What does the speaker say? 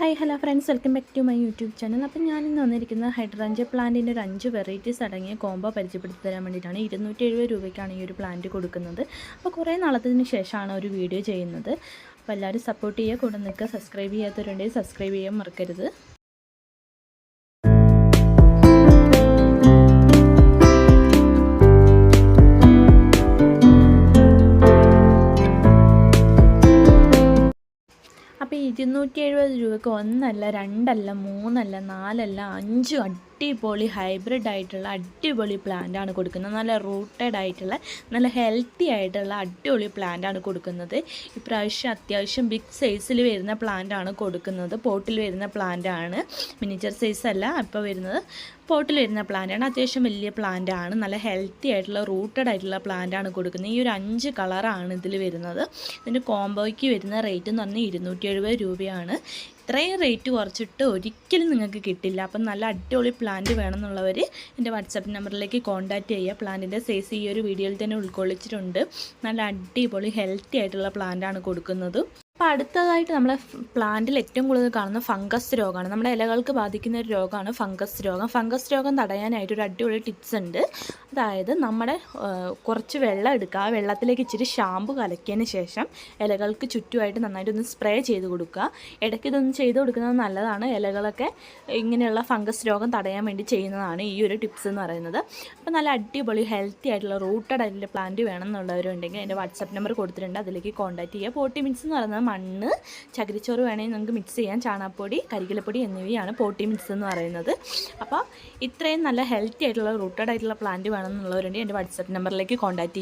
Hi hello friends. Welcome back to my YouTube channel. അപ്പോൾ ഇന്ന് വന്നിരിക്കുന്നത് ഹൈഡ്രാഞ്ച പ്ലാന്റിന്റെ ഒരു അഞ്ച് വെറൈറ്റീസ് അടങ്ങിയ കോംബോ പരിചയപ്പെടുത്തി തരാൻ വേണ്ടിയിട്ടാണ്. ഇരുന്നൂറ്റി എഴുപത് രൂപയ്ക്കാണ് ഈ ഒരു പ്ലാന്റ് കൊടുക്കുന്നത്. അപ്പോൾ കുറേ നാളത്തിന് ശേഷമാണ് ഒരു വീഡിയോ ചെയ്യുന്നത്. അപ്പോൾ എല്ലാവരും സപ്പോർട്ട് ചെയ്യുക. കൂടെ നിൽക്കുക. സബ്സ്ക്രൈബ് ചെയ്യാത്തവരുണ്ടെങ്കിൽ സബ്സ്ക്രൈബ് ചെയ്യാൻ മറക്കരുത്. അപ്പോൾ ഇരുന്നൂറ്റി എഴുപത് രൂപയ്ക്ക് ഒന്നല്ല രണ്ടല്ല മൂന്നല്ല നാലല്ല അഞ്ചും അടിപൊളി ഹൈബ്രിഡ് ആയിട്ടുള്ള അടിപൊളി പ്ലാന്റ് ആണ് കൊടുക്കുന്നത്. നല്ല റൂട്ടഡ് ആയിട്ടുള്ള നല്ല ഹെൽത്തി ആയിട്ടുള്ള അടിപൊളി പ്ലാന്റ് ആണ് കൊടുക്കുന്നത്. ഇപ്രാവശ്യം അത്യാവശ്യം ബിഗ് സൈസിൽ വരുന്ന പ്ലാന്റ് ആണ് കൊടുക്കുന്നത്. പോട്ടിൽ വരുന്ന പ്ലാന്റ് ആണ്. മിനിച്ചർ സൈസ് അല്ല ഇപ്പോൾ വരുന്നത് പോട്ടിൽ വരുന്ന പ്ലാന്റ് ആണ്. അത്യാവശ്യം വലിയ പ്ലാന്റ് ആണ്. നല്ല ഹെൽത്തി ആയിട്ടുള്ള റൂട്ടഡ് ആയിട്ടുള്ള പ്ലാന്റ് ആണ് കൊടുക്കുന്നത്. ഈ ഒരു അഞ്ച് കളറാണ് ഇതിൽ വരുന്നത്. ഇതിന്റെ കോംബോയ്ക്ക് വരുന്ന റേറ്റ് എന്ന് പറഞ്ഞാൽ ഇരുന്നൂറ്റി രൂപയാണ്. ഇത്രയും റേറ്റ് കുറച്ചിട്ട് ഒരിക്കലും നിങ്ങൾക്ക് കിട്ടില്ല. അപ്പം നല്ല അടിപൊളി പ്ലാന്റ് വേണമെന്നുള്ളവർ എന്റെ വാട്സാപ്പ് നമ്പറിലേക്ക് കോൺടാക്റ്റ് ചെയ്യുക. പ്ലാന്റിന്റെ സൈസ് ഈ ഒരു വീഡിയോയിൽ തന്നെ ഉൾക്കൊള്ളിച്ചിട്ടുണ്ട്. നല്ല അടിപൊളി ഹെൽത്തി ആയിട്ടുള്ള പ്ലാന്റാണ് കൊടുക്കുന്നത്. അപ്പോൾ അടുത്തതായിട്ട് നമ്മളെ പ്ലാന്റിൽ ഏറ്റവും കൂടുതൽ കാണുന്ന ഫംഗസ് രോഗമാണ്. നമ്മുടെ ഇലകൾക്ക് ബാധിക്കുന്ന ഒരു രോഗമാണ് ഫംഗസ് രോഗം. ഫംഗസ് രോഗം തടയാനായിട്ട് ഒരു അടിപൊളി ടിപ്സ് ഉണ്ട്. അതായത് നമ്മുടെ കുറച്ച് വെള്ളം എടുക്കുക. ആ വെള്ളത്തിലേക്ക് ഇച്ചിരി ഷാമ്പു കലക്കിയതിന് ശേഷം ഇലകൾക്ക് ചുറ്റുമായിട്ട് നന്നായിട്ടൊന്ന് സ്പ്രേ ചെയ്ത് കൊടുക്കുക. ഇടയ്ക്ക് ഇതൊന്ന് ചെയ്ത് കൊടുക്കുന്നത് നല്ലതാണ്. ഇലകളൊക്കെ ഇങ്ങനെയുള്ള ഫംഗസ് രോഗം തടയാൻ വേണ്ടി ചെയ്യുന്നതാണ് ഈ ഒരു ടിപ്സ് എന്ന് പറയുന്നത്. അപ്പോൾ നല്ല അടിപൊളി ഹെൽത്തി ആയിട്ടുള്ള റൂട്ടഡ് ആയിട്ടുള്ള പ്ലാന്റ് വേണം എന്നുള്ളവരുണ്ടെങ്കിൽ എന്റെ വാട്സാപ്പ് നമ്പർ കൊടുത്തിട്ടുണ്ട്. അതിലേക്ക് കോൺടാക്ട് ചെയ്യുക. പോട്ടി മിക്സ് എന്ന് പറയുന്നത് മണ്ണ് ചകിരിച്ചോറ് വേണമെങ്കിൽ നമുക്ക് മിക്സ് ചെയ്യാൻ ചാണകപ്പൊടി കരികിലപ്പൊടി എന്നിവയാണ് പോട്ടി മിക്സ് എന്ന് പറയുന്നത്. അപ്പോൾ ഇത്രയും നല്ല ഹെൽത്തി ആയിട്ടുള്ള റൂട്ടഡ് ആയിട്ടുള്ള പ്ലാന്റ് വേണമെന്നുള്ളവരുണ്ടെങ്കിൽ എന്റെ വാട്സാപ്പ് നമ്പറിലേക്ക് കോൺടാക്ട്